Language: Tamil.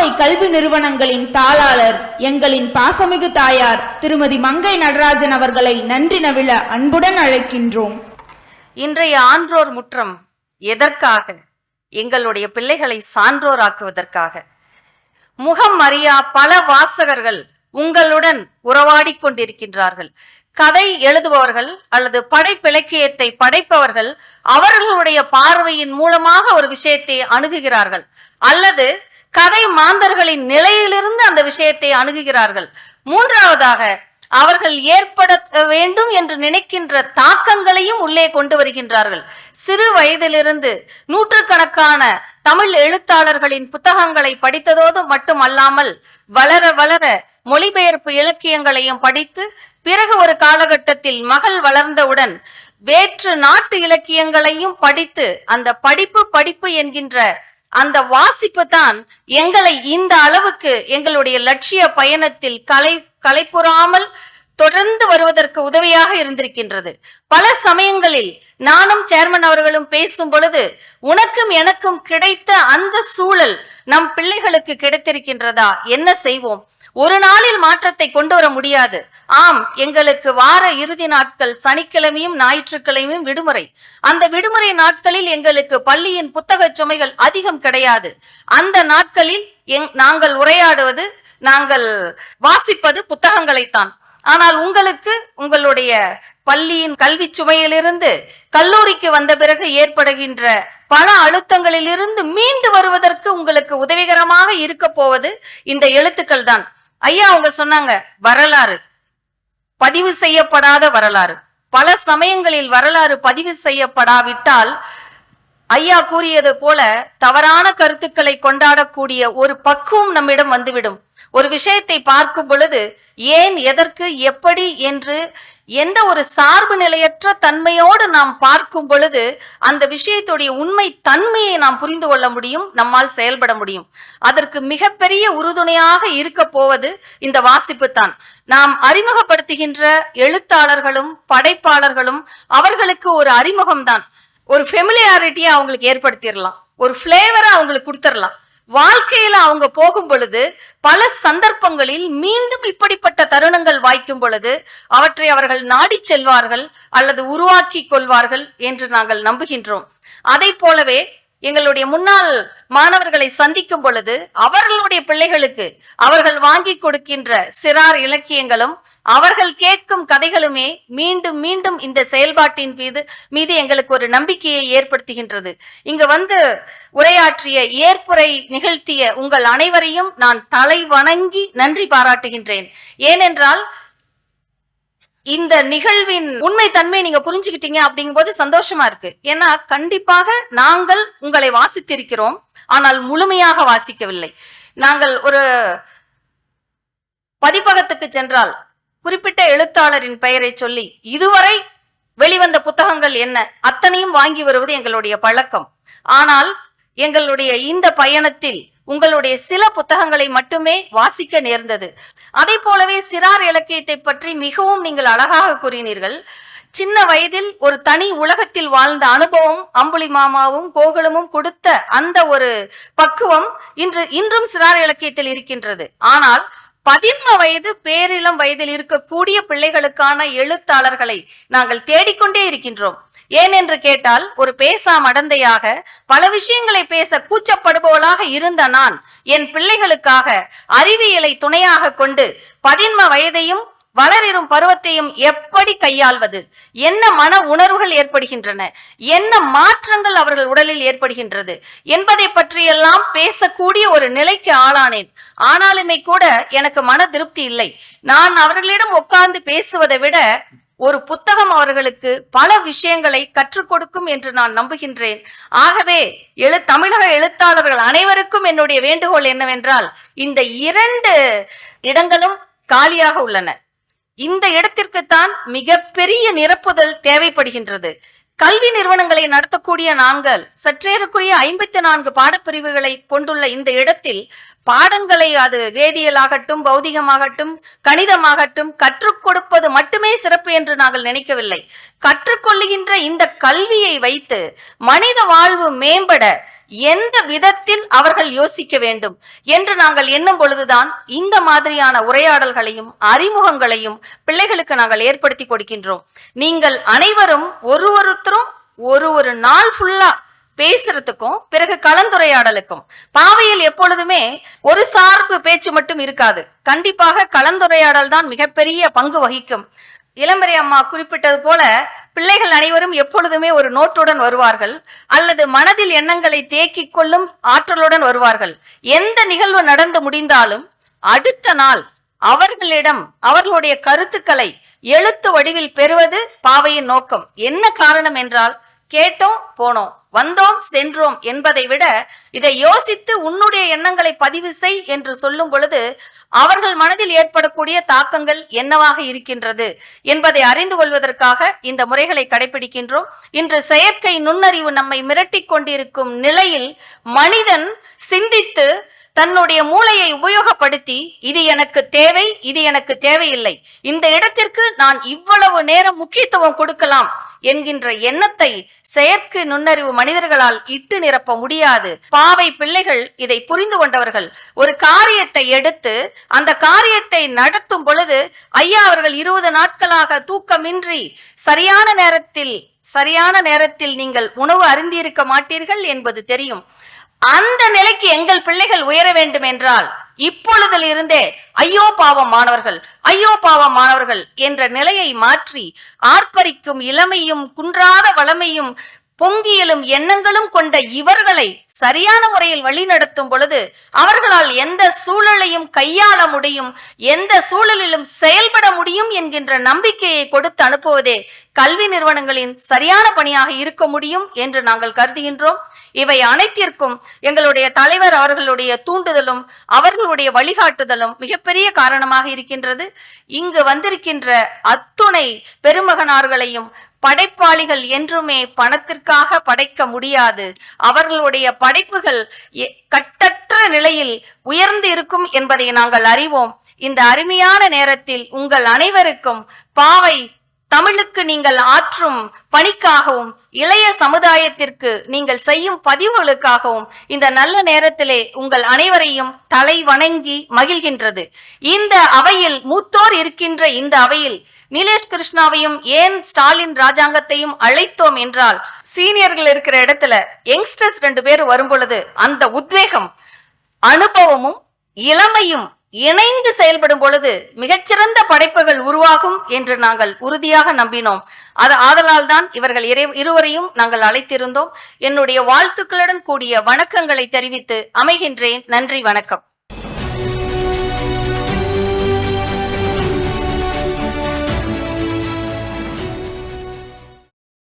கோவை கல்வி நிறுவனங்களின் தாளாளர் எங்களின் பாசமிகு தாயார் திருமதி மங்கை நடராஜன் அவர்களை நன்றி நவிழ அன்புடன் அழைக்கின்றோம். இன்றைய ஆன்றோர் முற்றம் எதற்காக? எங்களுடைய பிள்ளைகளை சான்றோராக்குவதற்காக. முகம் அறியா பல வாசகர்கள் உங்களுடன் உறவாடிக் கொண்டிருக்கின்றார்கள். கதை எழுதுபவர்கள் அல்லது படைப்பிலக்கியத்தை படைப்பவர்கள் அவர்களுடைய பார்வையின் மூலமாக ஒரு விஷயத்தை அணுகுகிறார்கள். அல்லது கதை மாந்தர்களின் நிலையிலிருந்து அந்த விஷயத்தை அணுகுகிறார்கள். மூன்றாவதாக அவர்கள் ஏற்பட வேண்டும் என்று நினைக்கின்ற தாக்கங்களையும் உள்ளே கொண்டு வருகின்றார்கள். சிறு வயதிலிருந்து நூற்றுக்கணக்கான தமிழ் எழுத்தாளர்களின் புத்தகங்களை படித்ததோடு மட்டுமல்லாமல் வளர வளர மொழிபெயர்ப்பு இலக்கியங்களையும் படித்து பிறகு ஒரு காலகட்டத்தில் மகள் வளர்ந்தவுடன் வேற்று நாட்டு இலக்கியங்களையும் படித்து அந்த படிப்பு படிப்பு என்கின்ற அந்த வாசிப்பு தான் எங்களை இந்த அளவுக்கு எங்களுடைய லட்சிய பயணத்தில் கலை கலைப்புறாமல் தொடர்ந்து வருவதற்கு உதவியாக இருந்திருக்கின்றது. பல சமயங்களில் நானும் சேர்மன் அவர்களும் பேசும் பொழுது உனக்கும் எனக்கும் கிடைத்த அந்த சூழல் நம் பிள்ளைகளுக்கு கிடைத்திருக்கின்றதா? என்ன செய்வோம்? ஒரு நாளில் மாற்றத்தை கொண்டு வர முடியாது. ஆம் எங்களுக்கு வார இறுதி நாட்கள் சனிக்கிழமையும் ஞாயிற்றுக்கிழமையும் விடுமுறை. அந்த விடுமுறை நாட்களில் எங்களுக்கு பள்ளியின் புத்தக சுமைகள் அதிகம் கிடையாது. அந்த நாட்களில் எங்- நாங்கள் உரையாடுவது நாங்கள் வாசிப்பது புத்தகங்களைத்தான். ஆனால் உங்களுக்கு உங்களுடைய பள்ளியின் கல்வி சுமையிலிருந்து கல்லூரிக்கு வந்த பிறகு ஏற்படுகின்ற பல அழுத்தங்களிலிருந்து மீண்டு வருவதற்கு உங்களுக்கு உதவிகரமாக இருக்க போவது இந்த எழுத்துக்கள் தான் ஐயா அவங்க சொன்னாங்க வரலாறு. பதிவு செய்யப்படாத வரலாறு. பல சமயங்களில் வரலாறு பதிவு செய்யப்படாவிட்டால் ஐயா கூறியது போல தவறான கருத்துக்களை கொண்டாடக்கூடிய ஒரு பக்குவம் நம்மிடம் வந்துவிடும். ஒரு விஷயத்தை பார்க்கும் பொழுது ஏன் எதற்கு எப்படி என்று எந்த ஒரு சார்பு நிலையற்ற தன்மையோடு நாம் பார்க்கும் பொழுது அந்த விஷயத்துடைய உண்மை தன்மையை நாம் புரிந்து கொள்ள முடியும் நம்மால் செயல்பட முடியும். அதற்கு மிகப்பெரிய உறுதுணையாக இருக்க போவது இந்த வாசிப்பு தான். நாம் அறிமுகப்படுத்துகின்ற எழுத்தாளர்களும் படைப்பாளர்களும் அவர்களுக்கு ஒரு அறிமுகம்தான். ஒரு ஃபெமிலியாரிட்டியை அவங்களுக்கு ஏற்படுத்திடலாம் ஒரு ஃப்ளேவரை அவங்களுக்கு கொடுத்துடலாம் வாழ்க்கையில அவங்க போகும் பொழுது பல சந்தர்ப்பங்களில் மீண்டும் இப்படிப்பட்ட தருணங்கள் வாய்க்கும் பொழுது அவற்றை அவர்கள் நாடிச் செல்வார்கள் அல்லது உருவாக்கி கொள்வார்கள் என்று நாங்கள் நம்புகின்றோம். அதை போலவே எங்களுடைய முன்னாள் மாணவர்களை சந்திக்கும் பொழுது அவர்களுடைய பிள்ளைகளுக்கு அவர்கள் வாங்கி கொடுக்கின்ற சிறார் இலக்கியங்களும் அவர்கள் கேட்கும் கதைகளுமே மீண்டும் மீண்டும் இந்த செயல்பாட்டின் மீது மீது எங்களுக்கு ஒரு நம்பிக்கையை ஏற்படுத்துகின்றது. இங்கு வந்து உரையாற்றிய ஏற்புரை நிகழ்த்திய உங்கள் அனைவரையும் நான் தலை வணங்கி நன்றி பாராட்டுகின்றேன். ஏனென்றால் இந்த நிகழ்வின் உண்மை தன்மையை நீங்க புரிஞ்சுக்கிட்டீங்க அப்படிங்கும்போது சந்தோஷமா இருக்கு. ஏன்னா கண்டிப்பாக நாங்கள் உங்களை வாசித்திருக்கிறோம் ஆனால் முழுமையாக வாசிக்கவில்லை. நாங்கள் ஒரு பதிப்பகத்துக்கு சென்றால் குறிப்பிட்ட எழுத்தாளரின் பெயரை சொல்லி இதுவரை வெளிவந்த புத்தகங்கள் என்ன? அத்தனையும் வாங்கி வருவது எங்களுடைய பழக்கம். ஆனால் எங்களுடைய இந்த பயணத்தில் உங்களுடைய சில புத்தகங்களை மட்டுமே வாசிக்க நேர்ந்தது. அதை போலவே சிறார் இலக்கியத்தை பற்றி மிகவும் நீங்கள் அழகாக கூறினீர்கள். சின்ன வயதில் ஒரு தனி உலகத்தில் வாழ்ந்த அனுபவம் அம்புலி மாமாவும் கோகுலமும் கொடுத்த அந்த ஒரு பக்குவம் இன்று இன்றும் சிறார் இலக்கியத்தில் இருக்கின்றது. ஆனால் பதின்ம வயது பேரிளம் வயதில் இருக்கக்கூடிய பிள்ளைகளுக்கான எழுத்தாளர்களை நாங்கள் தேடிக்கொண்டே இருக்கின்றோம். ஏன் என்று கேட்டால் ஒரு பேசா மடந்தையாக பல விஷயங்களை பேச கூச்சப்படுபவளாக இருந்த நான் என் பிள்ளைகளுக்காக அறிவியலை துணையாக கொண்டு பதின்ம வயதையும் வளரிடும் பருவத்தையும் எப்படி கையாள்வது? என்ன மன உணர்வுகள் ஏற்படுகின்றன? என்ன மாற்றங்கள் அவர்கள் உடலில் ஏற்படுகின்றது? என்பதை பற்றியெல்லாம் பேசக்கூடிய ஒரு நிலைக்கு ஆளானேன். ஆனாலுமே கூட எனக்கு மன திருப்தி இல்லை. நான் அவர்களிடம் உட்கார்ந்து பேசுவதை விட ஒரு புத்தகம் அவர்களுக்கு பல விஷயங்களை கற்றுக் கொடுக்கும் என்று நான் நம்புகின்றேன். ஆகவே எழு தமிழக எழுத்தாளர்கள் அனைவருக்கும் என்னுடைய வேண்டுகோள் என்னவென்றால் இந்த இரண்டு இடங்களும் காலியாக உள்ளன. இந்த இடத்திற்குத்தான் மிகப்பெரிய நிரப்புதல் தேவைப்படுகின்றது. கல்வி நிறுவனங்களை நடத்தக்கூடிய நாங்கள் சற்றேறக்குரிய ஐம்பத்தி நான்கு பாடப்பிரிவுகளை கொண்டுள்ள இந்த இடத்தில் பாடங்களை அது வேதியியலாகட்டும் பௌதிகமாகட்டும் கணிதமாகட்டும் கற்றுக் கொடுப்பது மட்டுமே சிறப்பு என்று நாங்கள் நினைக்கவில்லை. கற்றுக்கொள்ளுகின்ற இந்த கல்வியை வைத்து மனித வாழ்வு மேம்பட எந்த விதத்தில் அவர்கள் யோசிக்க வேண்டும் என்று நாங்கள் எண்ணும் பொழுதுதான் இந்த மாதிரியான உரையாடல்களையும் அறிமுகங்களையும் பிள்ளைகளுக்கு நாங்கள் ஏற்படுத்தி கொடுக்கின்றோம். நீங்கள் அனைவரும் ஒரு ஒருத்தரும் ஒரு ஒரு நாள் ஃபுல்லா பேசுறதுக்கும் பிறகு கலந்துரையாடலுக்கும். பாவையில் எப்பொழுதுமே ஒரு சார்பு பேச்சு மட்டும் இருக்காது. கண்டிப்பாக கலந்துரையாடல் தான் மிகப்பெரிய பங்கு வகிக்கும். இளமறை அம்மா குறிப்பிட்டது போல பிள்ளைகள் அனைவரும் எப்பொழுதுமே ஒரு நோட்டுடன் வருவார்கள் அல்லது மனதில் எண்ணங்களை தேக்கிக் கொள்ளும் ஆற்றலுடன் வருவார்கள். எந்த நிகழ்வு நடந்து முடிந்தாலும் அடுத்த நாள் அவர்களிடம் அவர்களுடைய கருத்துக்களை எழுத்து வடிவில் பெறுவது பாவையின் நோக்கம். என்ன காரணம் என்றால் கேட்டோம் போனோம் வந்தோம் சென்றோம் என்பதை விட இதை யோசித்து உன்னுடைய எண்ணங்களை பதிவு செய் என்று சொல்லும் பொழுது அவர்கள் மனதில் ஏற்படக்கூடிய தாக்கங்கள் என்னவாக இருக்கின்றது என்பதை அறிந்து கொள்வதற்காக இந்த முறைகளை கடைபிடிக்கின்றோம். இன்று செயற்கை நுண்ணறிவு நம்மை மிரட்டிக் கொண்டிருக்கும் நிலையில் மனிதன் சிந்தித்து தன்னுடைய மூளையை உபயோகப்படுத்தி இது எனக்கு தேவை இது எனக்கு தேவையில்லை. இந்த இடத்திற்கு நான் இவ்வளவு நேரம் முக்கியத்துவம் கொடுக்கலாம் என்கின்ற எண்ணத்தை செயற்கை நுண்ணறிவு மனிதர்களால் இட்டு நிரப்ப முடியாது. பாவை பிள்ளைகள் இதை புரிந்து கொண்டவர்கள். ஒரு காரியத்தை எடுத்து அந்த காரியத்தை நடத்தும் பொழுது ஐயா அவர்கள் இருபது நாட்களாக தூக்கமின்றி சரியான நேரத்தில் சரியான நேரத்தில் நீங்கள் உணவு அருந்தியிருக்க மாட்டீர்கள் என்பது தெரியும். அந்த நிலைக்கு எங்கள் பிள்ளைகள் உயர வேண்டும் என்றால் இப்பொழுதில் இருந்தே ஐயோ பாவம் மாணவர்கள் ஐயோ பாவம் மாணவர்கள் என்ற நிலையை மாற்றி ஆர்ப்பரிக்கும் இளமையும் குன்றாத வளமையும் பொங்கியலும் எண்ணங்களும் கொண்ட இவர்களை சரியான முறையில் வழிநடத்தும் பொழுது அவர்களால் எந்த சூழலையும் கையாள முடியும் எந்த சூழலிலும் செயல்பட முடியும் என்கின்ற நம்பிக்கையை கொடுத்து அனுப்புவதே கல்வி நிறுவனங்களின் சரியான பணியாக இருக்க முடியும் என்று நாங்கள் கருதுகின்றோம். இவை அனைத்திற்கும் எங்களுடைய தலைவர் அவர்களுடைய தூண்டுதலும் அவர்களுடைய வழிகாட்டுதலும் மிகப்பெரிய காரணமாக இருக்கின்றது. இங்கு வந்திருக்கின்ற அத்துணை பெருமகனார்களையும் படைப்பாளிகள் என்றுமே பணத்திற்காக படைக்க முடியாது. அவர்களுடைய படைப்புகள் எ- கட்டற்ற நிலையில் உயர்ந்து இருக்கும் என்பதை நாங்கள் அறிவோம். இந்த அருமையான நேரத்தில் உங்கள் அனைவருக்கும் பாவை தமிழுக்கு நீங்கள் ஆற்றும் பணிக்காகவும் இளைய சமுதாயத்திற்கு நீங்கள் செய்யும் பதிவுகளுக்காகவும் இந்த நல்ல நேரத்திலே உங்கள் அனைவரையும் தலை வணங்கி மகிழ்கின்றது. இந்த அவையில் மூத்தோர் இருக்கின்ற இந்த அவையில் நிலேஷ் கிருஷ்ணாவையும் ஏன் ஸ்டாலின் ராஜாங்கத்தையும் அழைத்தோம் என்றால் சீனியர்கள் இருக்கிற இடத்துல யங்ஸ்டர்ஸ் ரெண்டு பேர் வரும் பொழுது அந்த உத்வேகம் அனுபவமும் இளமையும் இணைந்து செயல்படும் பொழுது மிகச்சிறந்த படைப்புகள் உருவாகும் என்று நாங்கள் உறுதியாக நம்பினோம். அது ஆதலால் தான் இவர்கள் இறை- இருவரையும் நாங்கள் அழைத்திருந்தோம். என்னுடைய வாழ்த்துக்களுடன் கூடிய வணக்கங்களை தெரிவித்து அமைகின்றேன். நன்றி வணக்கம்.